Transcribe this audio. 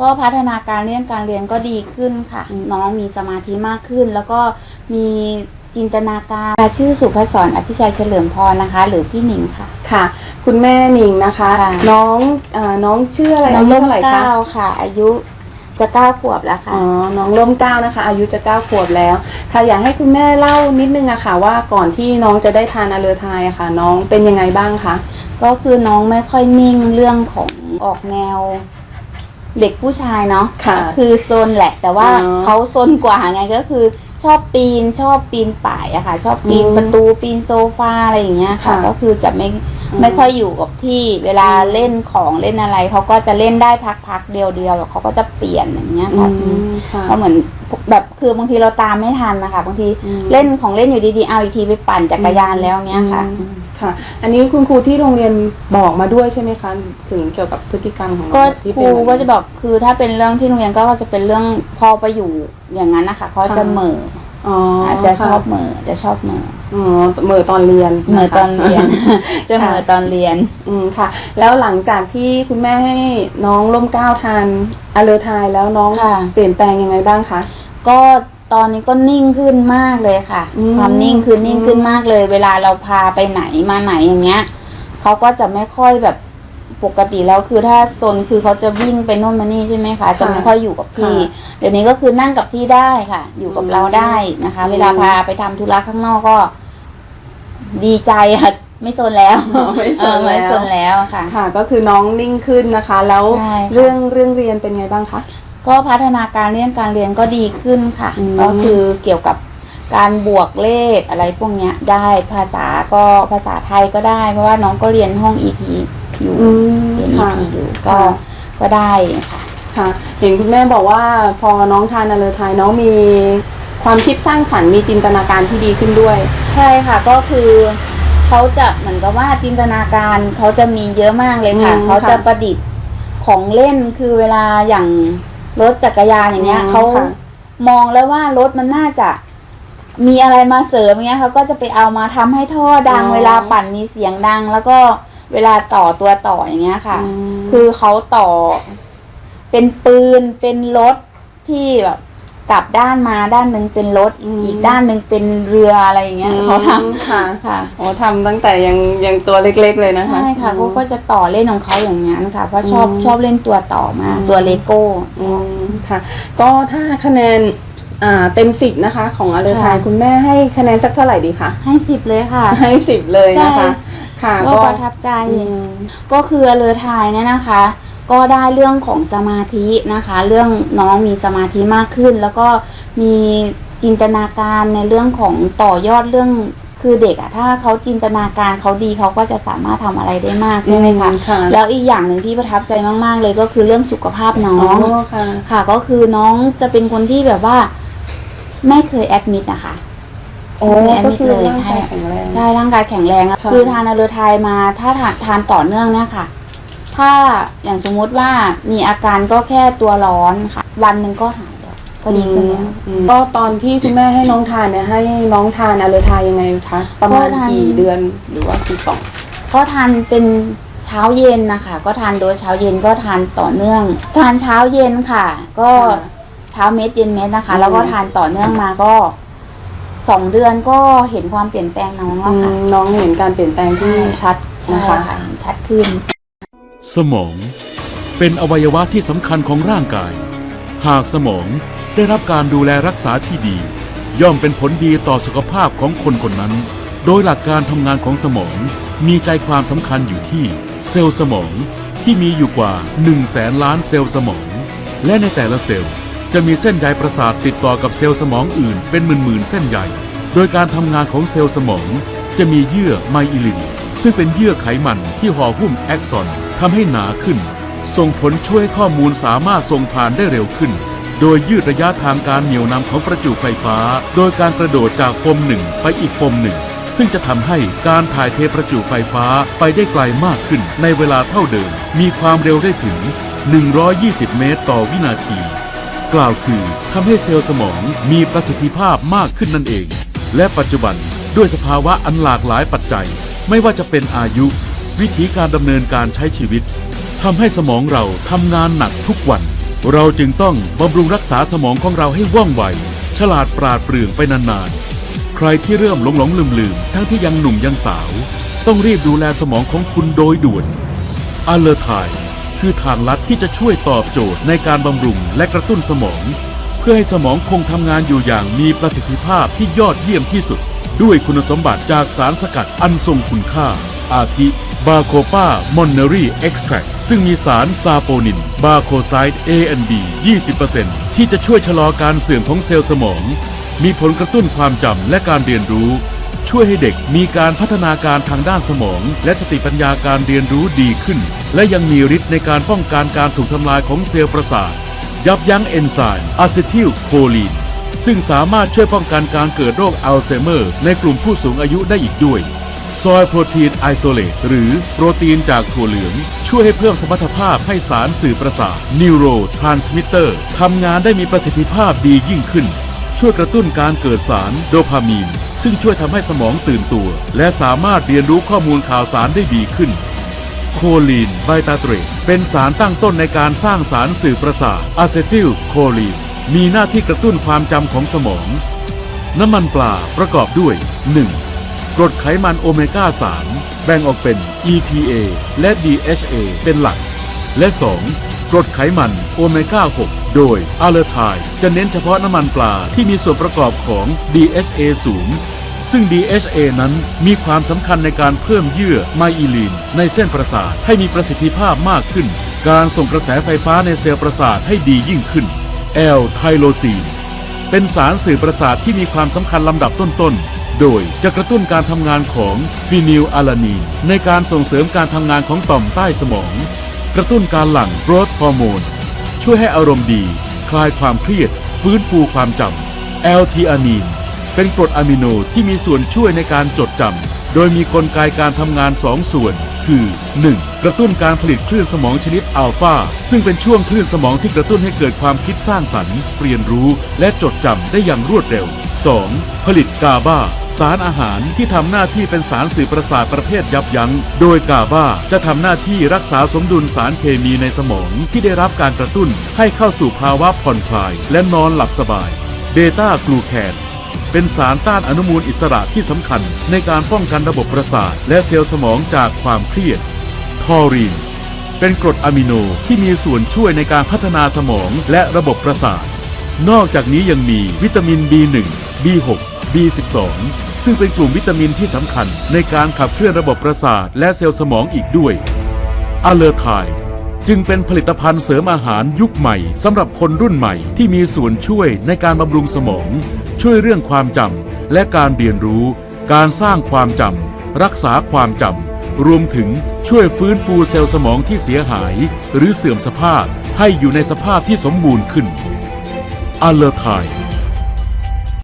ก็พัฒนาการเรื่องการเรียนก็ดีขึ้นค่ะอืมน้องมีสมาธิมากขึ้น แล้วก็มีจินตนาการชื่อสุภศรอภิชัยเฉลิมพรนะคะ หรือพี่หนิงค่ะค่ะ คุณแม่หนิงนะคะค่ะน้องเอ่อน้องชื่ออะไรน้องอายุร่มเท่าไหร่คะเก้าค่ะ อายุจะเก้าขวบแล้วค่ะ อ๋อ น้องร่มเกล้านะคะ อายุจะเก้าขวบแล้ว ค่ะ อยากให้คุณแม่เล่านิดนึงอะค่ะ ว่าก่อนที่น้องจะได้ทานอะเลอไทยอะค่ะ น้องเป็นยังไงบ้างคะ ก็คือน้องไม่ค่อยนิ่งเรื่องของออกแนว เด็กผู้ชายเนาะค่ะคือโซนแหละ แต่ว่าอ๋อเขาโซนกว่าไงก็คือ ชอบปีนชอบปีนป่ายอะค่ะ ชอบปีนอืมประตูปีนโซฟาอะไรอย่างเงี้ยค่ะ ค่ะก็คือจะไม่อืมไม่ค่อยอยู่กับ ที่เวลาเล่นของเล่นอะไรเขาก็จะเล่นได้พักๆเดียวๆแล้วเขาก็จะเปลี่ยนอย่างเงี้ยอืค่ะมค่ะก็เหมือนแบบคือบางทีเราตามไม่ทันนะคะบางทีอืมเล่นของเล่นอยู่ดีๆเอาอีกทีไปปั่นจักรยานแล้วเงี้ยค่ะอืมค่ะ อันนี้คุณครูที่โรงเรียนบอกมาด้วยใช่ไหมคะถึงเกี่ยวกับพฤติกรรมของก็ที่คเป็นรูแบบนี้ก็จะบอกคือถ้าเป็นเรื่องที่โรงเรียนก็จะเป็นเรื่องพอไปอยู่อย่างนั้นนะคะเขาจะค่ะเหม่อ อ๋ออาอาจจะชอบเหม่อจะชอบเหม่ออ๋อเหมื่อตอนเรียนเหม่อนะคะตอนเรียนจะเหม่อตอนเรียน อืมค่ะ แล้วหลังจากที่คุณแม่ให้น้องร่มเกล้าทานอะเลอไทยแล้วน้องค่ะเปลี่ยนแปลงยังไงบ้างคะก็ตอนนี้ก็นิ่งขึ้นมากเลยค่ะอืมความนิ่งคือนิ่งขึ้นมากเลย เวลาเราพาไปไหนมาไหนอย่างเงี้ยเขาก็จะไม่ค่อยแบบ ปกติแล้วคือถ้าโซนคือเขาจะวิ่งไปโน่นมานี่ใช่ไหมคะจะไม่ค่อยอยู่กับที่ เดี๋ยวนี้ก็คือนั่งกับที่ได้ค่ะ อยู่กับเราได้นะคะอืมเวลาพาไปทำธุระข้างนอกก็ ดีใจค่ะไม่โซนแล้วอ๋อไม่โซนเออไม่แล้วโซนแล้วค่ะ ค่ะ ก็คือน้องนิ่งขึ้นนะคะ แล้วใช่ค่ะเรื่องเรื่องเรียนเป็นไงบ้างคะก็พัฒนาการเรื่องการเรียนก็ดีขึ้นค่ะอืมก็คือเกี่ยวกับการบวกเลขอะไรพวกเนี้ยได้ภาษาก็ภาษาไทยก็ได้ เพราะว่าน้องก็เรียนห้อง EP อยู่อืมเรียนค่ะ EP อยู่ก็ค่ะก็ได้ค่ะค่ะ เห็นคุณแม่บอกว่าพอน้องทานอะเลอไทยน้องมีความคิดสร้างสรรค์มีจินตนาการที่ดีขึ้นด้วย ใช่ค่ะก็คือเขาจะเหมือนกับว่าจินตนาการเขาจะมีเยอะมากเลยค่ะอืมเขาจะค่ะประดิษฐ์ของเล่นคือเวลาอย่างรถจักรยานอย่างเงี้ยอืมเขาค่ะมองแล้วว่ารถมันน่าจะมีอะไรมาเสริมอย่างเงี้ยเขาก็จะไปเอามาทำให้ท่อดังอ๋อเวลาปั่นมีเสียงดัง แล้วก็ เวลาต่อตัวต่ออย่างเงี้ยค่ะอืมคือเขาต่อ เป็นปืนเป็นรถที่แบบกลับด้านมาด้านหนึ่งเป็นรถอืมอีกด้านหนึ่งเป็นเรืออะไรอย่างเงี้ยเขาทำค่ะค่ะโอ้ทำตั้งแต่ยังยังตัวเล็กๆเลยนะคะใช่ค่ะอืเขามก็จะต่อเล่นของเขาอย่างนั้นค่ะเพราะชอบอืมชอบเล่นตัวต่อมากอืมตัวเลโก้ชอือบมค่ะ ก็ถ้าคะแนนอ่าเต็มสิบนะคะ ของอเลอไทยค่ะคุณแม่ให้คะแนนสักเท่าไหร่ดีคะให้สิบเลยค่ะ ให้สิบเลยนะคะใช่ ค่ะก็ก็ประทับใจอืมก็คือเรือไทยเนี่ยนะคะ ก็ได้เรื่องของสมาธินะคะ เรื่องน้องมีสมาธิมากขึ้น แล้วก็มีจินตนาการในเรื่องของต่อยอดเรื่องคือเด็กอะถ้าเขาจินตนาการเขาดีเขาก็จะสามารถทำอะไรได้มากใช่ไหมคะค่ะแล้วอีกอย่างหนึ่งที่ประทับใจมาก ๆ เลยก็คือเรื่องสุขภาพน้องค่ะค่ะก็คือน้องจะเป็นคนที่แบบว่า ไม่เคยแอดมิดนะคะ โอ้ไม่แอดก็มิดคือเลยร่างใช่กายแข็งแรงใช่ร่างกายแข็งแรงอะค่ะคือทานอะเลอไทยมาถ้าทานทานต่อเนื่องเนี่ยค่ะ ถ้าอย่างสมมุติว่ามีอาการก็แค่ตัวร้อนค่ะ วันหนึ่งก็หายแล้วก็ดีขึ้นแล้วอืมก็ตอนที่คุณแม่ให้น้องทานเนี่ยให้น้องทานอะเลอไทยยังไงคะประมาณก็ทานกี่เดือนหรือว่ากี่กล่องก็ทานเป็นเช้าเย็นนะคะ ก็ทานโดยเช้าเย็นก็ทานต่อเนื่อง ทานเช้าเย็นค่ะ ก็ค่ะเช้าเม็ดเย็นเม็ดนะคะอืมแล้วก็ทานต่อเนื่องมาก็ สองเดือนก็เห็นความเปลี่ยนแปลงน้องอืแล้วค่ะมน้องเห็นการเปลี่ยนแปลงที่ใช่ชัดใช่นะคะค่ะเห็นชัดขึ้น สมอง เป็นอวัยวะที่สำคัญของร่างกาย หากสมองได้รับการดูแลรักษาที่ดี ย่อมเป็นผลดีต่อสุขภาพของคนคนนั้น โดยหลักการทำงานของสมองมีใจความสำคัญอยู่ที่เซลล์สมองที่มีอยู่กว่า1แสนล้านเซลล์สมอง และในแต่ละเซลล์ จะมีเส้นใยประสาทติดต่อกับเซลล์สมองอื่นเป็นหมื่นๆเส้นใยโดยการทำงานของเซลล์สมอง จะมีเยื่อไมอิลินซึ่งเป็นเยื่อไขมันที่ห่อหุ้มแอกซอนทำให้หนาขึ้น ส่งผลช่วยข้อมูลสามารถส่งผ่านได้เร็วขึ้น โดยยืดระยะทางการเหนี่ยวนำของประจุไฟฟ้า โดยการกระโดดจากปมหนึ่งไปอีกปมหนึ่ง ซึ่งจะทำให้การถ่ายเทประจุไฟฟ้าไปได้ไกลมากขึ้น ในเวลาเท่าเดิม มีความเร็วได้ถึง 120 เมตรต่อวินาที กล่าวคือทำให้เซลล์สมองมีประสิทธิภาพมากขึ้นนั่นเอง และปัจจุบันด้วยสภาวะอันหลากหลายปัจจัย ไม่ว่าจะเป็นอายุ วิธีการดำเนินการใช้ชีวิตทำให้สมองเราทำงานหนักทุกวัน เราจึงต้องบำรุงรักษาสมองของเราให้ว่องไว ฉลาดปราดเปรื่อง ไปนานๆ ใครที่เริ่มหลงหลงลืมลืมๆทั้งที่ยังหนุ่มยังสาว ต้องรีบดูแลสมองของคุณโดยด่วนอเลอร์ไทย คือทางลัดที่จะช่วยตอบโจทย์ในการบำรุงและกระตุ้นสมอง เพื่อให้สมองคงทำงานอยู่อย่างมีประสิทธิภาพที่ยอดเยี่ยมที่สุด ด้วยคุณสมบัติจากสารสกัดอันทรงคุณค่า อาทิ บาโคปามอนเนอรี่เอ็กซ์แทรซึ่งมีสารซาโปนิน บาโคไซด์ A and B 20%ที่จะช่วยชะลอการเสื่อมของเซลล์สมอง มีผลกระตุ้นความจำและการเรียนรู้ ช่วยให้เด็กมีการพัฒนาการทางด้านสมอง และสติปัญญาการเรียนรู้ดีขึ้น และยังมีฤทธิ์ในการป้องกันการถูกทำลายของเซลล์ประสาท ยับยั้งเอนไซม์อะซิทิลโคลีนซึ่งสามารถช่วยป้องกันการเกิดโรคอัลไซเมอร์ ในกลุ่มผู้สูงอายุได้อีกด้วยซอยโปรตีนไอโซเลตหรือโปรตีนจากถั่วเหลือง ช่วยให้เพิ่มสมรรถภาพให้สารสื่อประสาทนิวโรทรานสมิเตอร์ทำงานได้มีประสิทธิภาพดียิ่งขึ้น ช่วยกระตุ้นการเกิดสารโดพามีน ซึ่งช่วยทำให้สมองตื่นตัว และสามารถเรียนรู้ข้อมูลข่าวสารได้ดีขึ้น โคลีนไบตาเตรตเป็นสารตั้งต้นในการสร้างสารสื่อประสาทอะเซทิลโคลีน มีหน้าที่กระตุ้นความจำของสมอง น้ำมันปลาประกอบด้วย 1. กรดไขมันโอเมก้า 3 แบ่งออกเป็น EPA และ DHA เป็นหลัก และ 2. กรดไขมันโอเมก้า 6 โดยอาเลอไทจะเน้นเฉพาะน้ำมันปลาที่มีส่วนประกอบของ DHA สูง ซึ่ง DHA นั้นมีความสำคัญในการเพิ่มเยื่อไมอิลีนในเส้นประสาทให้มีประสิทธิภาพมากขึ้น การส่งกระแสไฟฟ้าในเซลล์ประสาทให้ดียิ่งขึ้น L ไทโลซีนเป็นสารสื่อประสาทที่มีความสำคัญลำดับต้นๆ โดยจะกระตุ้นการทำงานของฟีนิลอาลานีนในการส่งเสริมการทำงานของต่อมใต้สมอง กระตุ้นการหลั่งโกรทฮอร์โมน ช่วยให้อารมณ์ดี คลายความเครียด ฟื้นฟูความจำแอลทีอานีน เป็นกรดอะมิโนที่มีส่วนช่วยในการจดจำโดยมีกลไกการทำงานสองส่วน คือ 1. กระตุ้นการผลิตคลื่นสมองชนิดอัลฟาซึ่งเป็นช่วงคลื่นสมองที่กระตุ้นให้เกิดความคิดสร้างสรรค์ เรียนรู้และจดจำได้อย่างรวดเร็ว 2. ผลิตกาบาสารอาหารที่ทำหน้าที่เป็นสารสื่อประสาทประเภทยับยัง้ง โดยกาบาจะทำหน้าที่รักษาสมดุลสารเคมีในสมองที่ได้รับการกระตุ้นให้เข้าสู่ภาวะผ่อนคลาย และนอนหลับสบายเบต้ากลูแคน เป็นสารต้านอนุมูลอิสระที่สำคัญในการป้องกันระบบประสาท และเซลล์สมองจากความเครียด ทอรีน เป็นกรดอะมิโนที่มีส่วนช่วยในการพัฒนาสมองและระบบประสาท นอกจากนี้ยังมีวิตามิน B1 B6 B12 ซึ่งเป็นกลุ่มวิตามินที่สำคัญในการขับเคลื่อนระบบประสาทและเซลล์สมองอีกด้วยอเลอร์ไทจึงเป็นผลิตภัณฑ์เสริมอาหารยุคใหม่สำหรับคนรุ่นใหม่ที่มีส่วนช่วยในการบำรุงสมอง ช่วยเรื่องความจำและการเรียนรู้ การสร้างความจำรักษาความจำรวมถึงช่วยฟื้นฟูเซลล์สมองที่เสียหาย หรือเสื่อมสภาพให้อยู่ในสภาพที่สมบูรณ์ขึ้นอเลอร์ไท